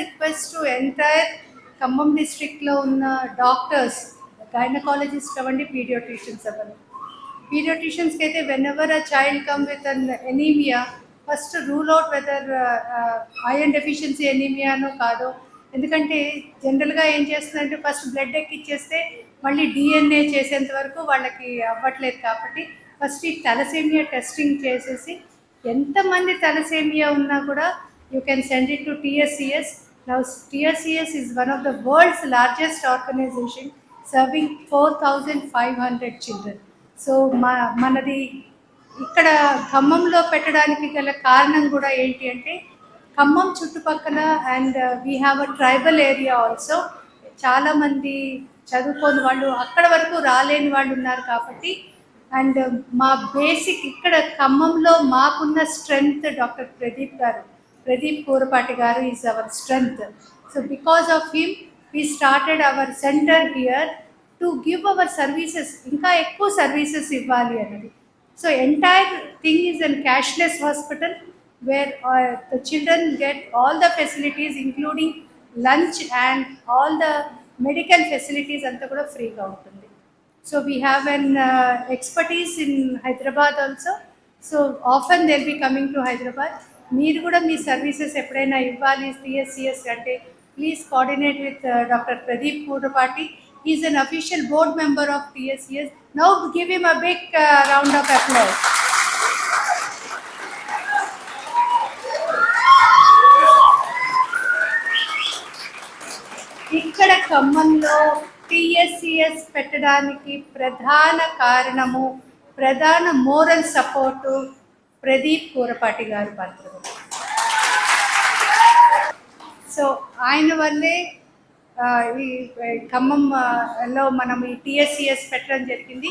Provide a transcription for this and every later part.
Request to entire Khammam డిస్ట్రిక్ట్లో ఉన్న doctors gynaecologist అవ్వండి పీడియోట్రిషియన్స్ అవ్వండి. పీడియోట్రిషియన్స్కి అయితే whenever a child come with an anaemia first rule out whether iron deficiency ఎనీమియానో కాదో. ఎందుకంటే జనరల్గా ఏం చేస్తుందంటే ఫస్ట్ బ్లడ్ ఎక్కిచ్చేస్తే మళ్ళీ డిఎన్ఏ చేసేంత వరకు వాళ్ళకి అవ్వట్లేదు కాబట్టి ఫస్ట్ ఈ తలసేమియా టెస్టింగ్ చేసేసి ఎంతమంది తలసేమియా ఉన్నా కూడా you can send it to TSCS Now, TSCS is one of the world's largest organisation serving four thousand five hundred children so మా మనది ఇక్కడ ఖమ్మంలో పెట్టడానికి గల కారణం కూడా ఏంటి అంటే ఖమ్మం చుట్టుపక్కల and we have a tribal area also చాలామంది చదువుకోని వాళ్ళు అక్కడ వరకు రాలేని వాళ్ళు ఉన్నారు కాబట్టి అండ్ uh, మా బేసిక్ ఇక్కడ ఖమ్మంలో మాకున్న strength doctor Pradeep garu. Pradeep Kurapati garu is our strength so because of him we started our centre here to give our services ఇంకా ఎక్కువ సర్వీసెస్ ఇవ్వాలి అన్నది. So entire thing is an cashless hospital where the children get all the facilities including lunch and all the medical facilities అంతా కూడా ఫ్రీగా ఉంటుంది. So we have an expertise in Hyderabad also so often they'll be coming to Hyderabad మీరు కూడా మీ services ఎప్పుడైనా ఇవ్వాలి TSCS అంటే please coordinate with doctor Pradeep Putapati is an official board member of TSCS now give him a big round of applause ఇక్కడ ఖమ్మంలో టిఎస్సిఎస్ పెట్టడానికి ప్రధాన కారణము ప్రధాన మోరల్ సపోర్టు ప్రదీప్ కూరపాటి గారు పాత్రలు సో ఆయన వల్లే ఈ ఖమ్మం లో మనం ఈ టిఎస్సిఎస్ పెట్టడం జరిగింది.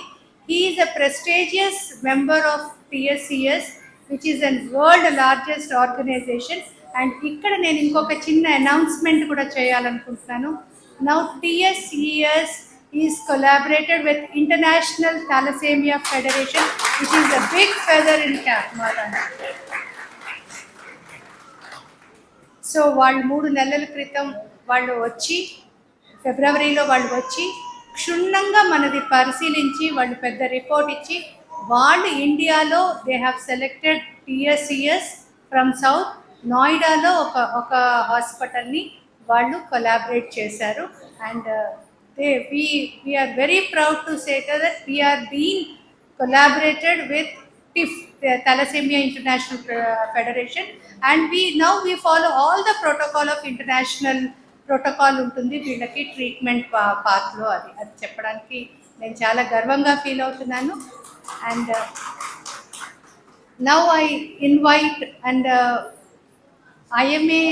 He's a prestigious member of TSCS which is an world largest organisation and ఇక్కడ నేను ఇంకొక చిన్న అనౌన్స్మెంట్ కూడా చేయాలనుకుంటున్నాను. Now TSCS is collaborated with international Thalassemia federation which is a big feather in cap so వాళ్ళు మూడు నెలల క్రితం వాళ్ళు వచ్చి ఫిబ్రవరిలో వాళ్ళు వచ్చి క్షుణ్ణంగా మనది పరిశీలించి వాళ్ళు పెద్ద రిపోర్ట్ ఇచ్చి వాళ్ళు ఇండియాలో they have selected TSCS from south నోయిడాలో ఒక ఒక హాస్పిటల్ని వాళ్ళు కొలాబరేట్ చేశారు. And they, we, we are very proud to say that we are being collaborated with TIF, the Thalassemia International Federation, and we now we follow all the protocol of international protocol ఉంటుంది వీళ్ళకి treatment పా పాత్లో అది అది చెప్పడానికి నేను చాలా గర్వంగా feel అవుతున్నాను and now I invite and IMA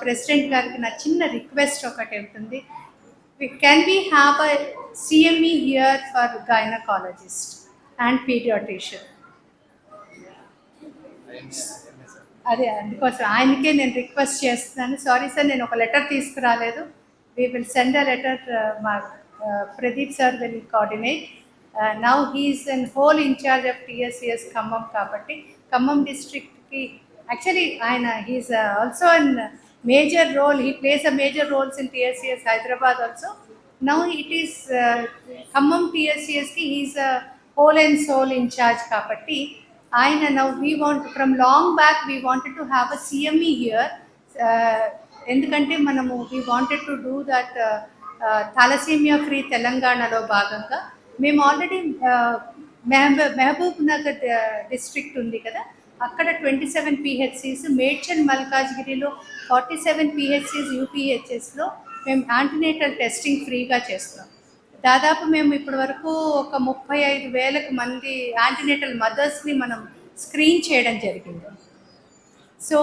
president గారికి నా చిన్న రిక్వెస్ట్ ఒకటి ఉంటుంది can we have a CME here for gynaecologist and paediatrician అదే అందుకోసం ఆయనకే నేను రిక్వెస్ట్ చేస్తున్నాను. సారీ సార్ నేను ఒక లెటర్ తీసుకురాలేదు. We will send a letter మా Pradeep sir will coordinate now he's an whole in-charge of TSCS Khammam కాబట్టి ఖమ్మం డిస్ట్రిక్ట్కి యాక్చువల్లీ ఆయన he's also an major role he plays a major roles in TSCS Hyderabad also now it is Khammam టిఎస్సిఎస్కి he's a whole and sole in-charge కాబట్టి ఆయన now we want from long back we wanted to have a CME here ఎందుకంటే మనము we wanted to do that thalassemia free తెలంగాణలో భాగంగా. మేము already Mehboob Mahabub Nagar district ఉంది కదా. అక్కడ ట్వంటీ సెవెన్ పిహెచ్సిస్ మేడ్చల్ మల్కాజ్గిరిలో ఫార్టీ సెవెన్ పిహెచ్సిస్ యూపీహెచ్ఎస్లో మేము యాంటీనేటల్ టెస్టింగ్ ఫ్రీగా చేస్తాం దాదాపు మేము ఇప్పటి వరకు ఒక ముప్పై ఐదు వేలకు మంది యాంటీనేటల్ మదర్స్ని మనం స్క్రీన్ చేయడం జరిగింది. So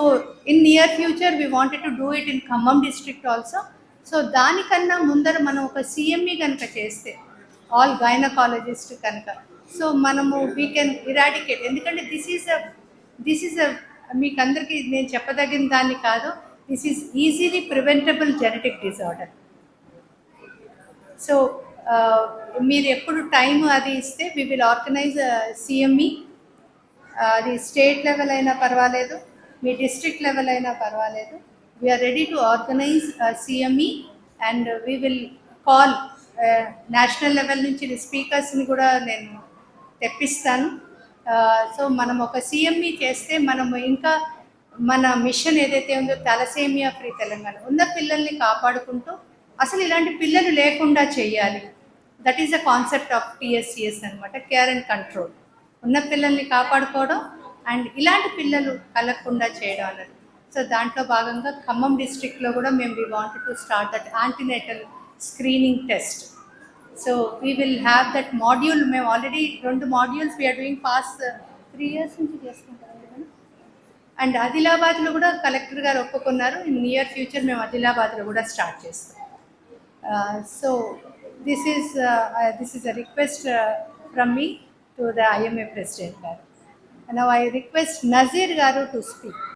in near future we wanted to do it in Khammam district also so దానికన్నా ముందర మనం ఒక సిఎంఈ కనుక చేస్తే ఆల్ గైనకాలజిస్ట్ కనుక. సో మనము వీ కెన్ ఇరాడికేట్ ఎందుకంటే this is a this is a మీకు అందరికీ నేను చెప్పదగిన దాన్ని కాదు. This is easily preventable genetic disorder so మీరు ఎప్పుడు టైం అది ఇస్తే వి విల్ ఆర్గనైజ్ సిఎంఈ అది స్టేట్ లెవెల్ అయినా పర్వాలేదు మీ డిస్ట్రిక్ట్ లెవెల్ అయినా పర్వాలేదు. We are ready to organise CME and we will call national level నుంచి స్పీకర్స్ని కూడా నేను తెప్పిస్తాను. సో మనం ఒక సిఎంఈ చేస్తే మనము ఇంకా మన మిషన్ ఏదైతే ఉందో తలసేమియా ఫ్రీ తెలంగాణ ఉన్న పిల్లల్ని కాపాడుకుంటూ అసలు ఇలాంటి పిల్లలు లేకుండా చేయాలి. That is the concept of TSCS అనమాట కేర్ అండ్ కంట్రోల్ ఉన్న పిల్లల్ని కాపాడుకోవడం అండ్ ఇలాంటి పిల్లలు కలగకుండా చేయడం అన్నది. సో దాంట్లో భాగంగా ఖమ్మం డిస్ట్రిక్ట్లో కూడా మేము we want to start that antenatal screening test so we will have that module మేము ఆల్రెడీ రెండు modules we are doing past three years నుంచి చేసుకుంటాం అండ్ ఆదిలాబాద్లో కూడా కలెక్టర్ గారు ఒప్పుకున్నారు. ఇన్ నియర్ ఫ్యూచర్ మేము ఆదిలాబాద్లో కూడా స్టార్ట్ చేస్తాం. So this is this is a request from me to the IMA president garu. Now I request Nazeer garu to speak